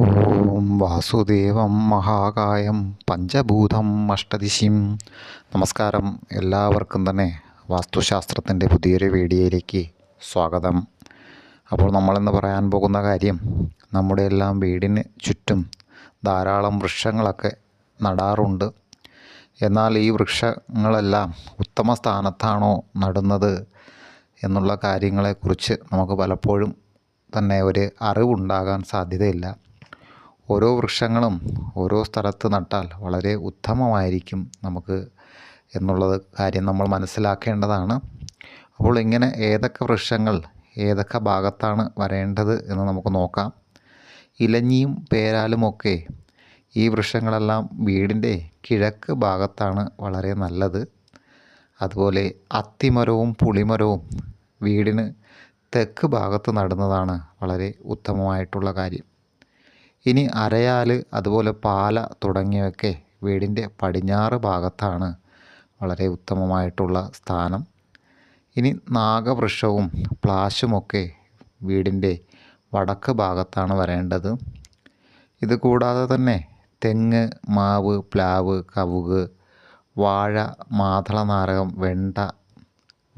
ഓം വാസുദേവം മഹാകായം പഞ്ചഭൂതം അഷ്ടദിശിം നമസ്കാരം. എല്ലാവർക്കും തന്നെ വാസ്തുശാസ്ത്രത്തിന്റെ പുതിയൊരു വീഡിയോയിലേക്ക് സ്വാഗതം. അപ്പോൾ നമ്മളിന്ന് പറയാൻ പോകുന്ന കാര്യം നമ്മുടെ എല്ലാം വീടിന് ചുറ്റും ധാരാളം വൃക്ഷങ്ങളൊക്കെ നടാറുണ്ട്. എന്നാൽ ഈ വൃക്ഷങ്ങളെല്ലാം ഉത്തമ സ്ഥാനത്താണോ നടുന്നത് എന്നുള്ള കാര്യങ്ങളെക്കുറിച്ച് നമുക്ക് പലപ്പോഴും തന്നെ ഒരു അറിവുണ്ടാകാൻ സാധ്യതയില്ല. ഓരോ വൃക്ഷങ്ങളും ഓരോ സ്ഥലത്ത് നട്ടാൽ വളരെ ഉത്തമമായിരിക്കും നമുക്ക് എന്നുള്ളത് കാര്യം നമ്മൾ മനസ്സിലാക്കേണ്ടതാണ്. അപ്പോൾ ഇങ്ങനെ ഏതൊക്കെ വൃക്ഷങ്ങൾ ഏതൊക്കെ ഭാഗത്താണ് വരേണ്ടത് എന്ന് നമുക്ക് നോക്കാം. ഇലഞ്ഞിയും പേരാലുമൊക്കെ ഈ വൃക്ഷങ്ങളെല്ലാം വീടിന്റെ കിഴക്ക് ഭാഗത്താണ് വളരെ നല്ലത്. അതുപോലെ അത്തിമരവും പുളിമരവും വീടിന് തെക്ക് ഭാഗത്ത് നടുന്നതാണ് വളരെ ഉത്തമമായിട്ടുള്ള കാര്യം. ഇനി അരയാൽ അതുപോലെ പാല തുടങ്ങിയവയൊക്കെ വീടിന്റെ പടിഞ്ഞാറ് ഭാഗത്താണ് വളരെ ഉത്തമമായിട്ടുള്ള സ്ഥാനം. ഇനി നാഗവൃക്ഷവും പ്ലാശുമൊക്കെ വീടിന്റെ വടക്ക് ഭാഗത്താണ് വരേണ്ടത്. ഇത് കൂടാതെ തന്നെ തെങ്ങ് മാവ് പ്ലാവ് കവുക് വാഴ മാതളനാരകം വെണ്ട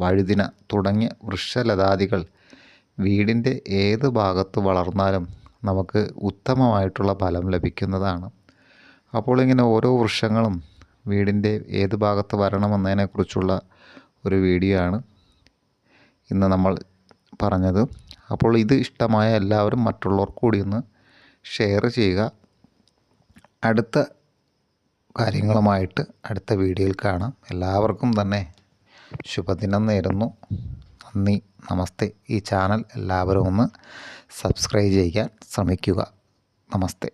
വഴുതിന തുടങ്ങിയ വൃക്ഷലതാദികൾ വീടിന്റെ ഏത് ഭാഗത്ത് വളർന്നാലും നമുക്ക് ഉത്തമമായിട്ടുള്ള ഫലം ലഭിക്കുന്നതാണ്. അപ്പോൾ ഇങ്ങനെ ഓരോ വൃക്ഷങ്ങളും വീടിന്റെ ഏത് ഭാഗത്ത് വരണമെന്നതിനെക്കുറിച്ചുള്ള ഒരു വീഡിയോ ആണ് ഇന്ന് നമ്മൾ പറഞ്ഞത്. അപ്പോൾ ഇത് ഇഷ്ടമായ എല്ലാവരും മറ്റുള്ളവർക്ക് കൂടി ഒന്ന് ഷെയർ ചെയ്യുക. അടുത്ത കാര്യങ്ങളുമായിട്ട് അടുത്ത വീഡിയോയിൽ കാണാം. എല്ലാവർക്കും തന്നെ ശുഭദിനം നേരുന്നു. നന്ദി നമസ്തേ. ഈ ചാനൽ എല്ലാവരും ഒന്ന് സബ്സ്ക്രൈബ് ചെയ്യാൻ ശ്രമിക്കുക നമസ്തേ